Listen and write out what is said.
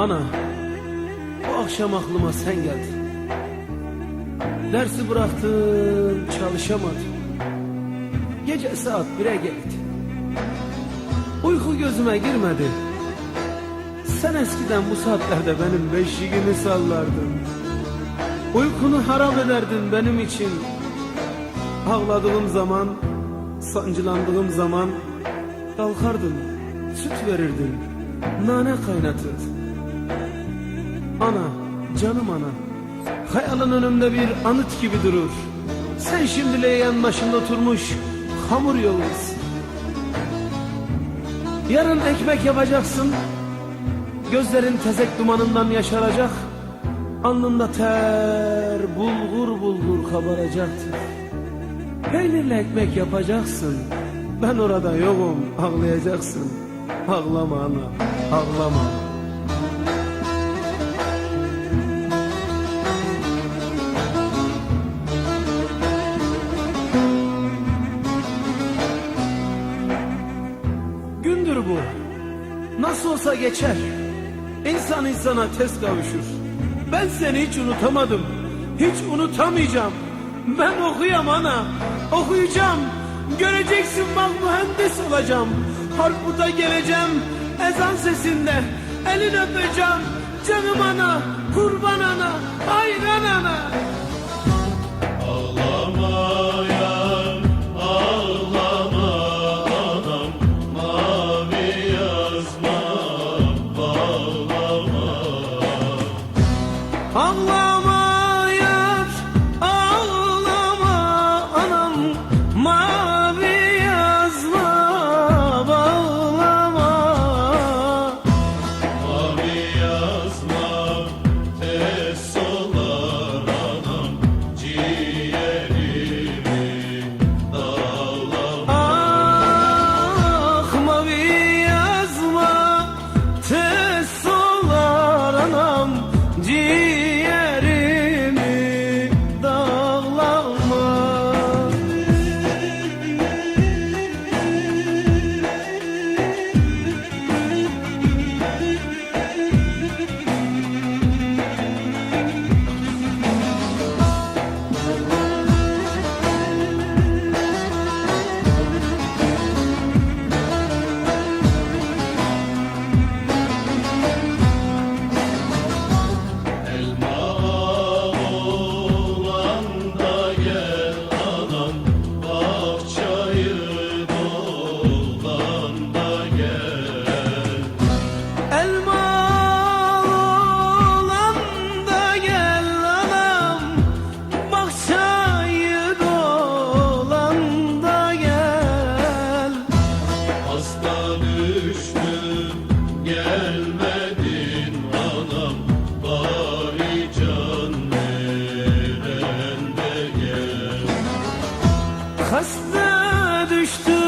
Ana, bu akşam aklıma sen geldin. Dersi bıraktım, çalışamadım. Gece saat 1'e geldi. Uyku gözüme girmedi. Sen eskiden bu saatlerde benim beşiğimi sallardın. Uykunu harap ederdin benim için. Ağladığım zaman, sancılandığım zaman kalkardın, süt verirdin, nane kaynatırdın. Ana, canım ana. Hayalın önümde bir anıt gibi durur. Sen şimdi leğen başında oturmuş hamur yoğurursun. Yarın ekmek yapacaksın. Gözlerin tezek dumanından yaşaracak. Alnında ter bulgur bulgur kabaracaktır. Peynirle ekmek yapacaksın. Ben orada yokum ağlayacaksın. Ağlama ana ağlama. Nasıl olsa geçer. İnsan insana tez kavuşur. Ben seni hiç unutamadım. Hiç unutamayacağım. Ben okuyam ana. Okuyacağım. Göreceksin bak mühendis olacağım. Harputa geleceğim. Ezan sesinde. Elin öpeceğim. Canım ana. Kurban ana. Hayran ana. Hasta düştü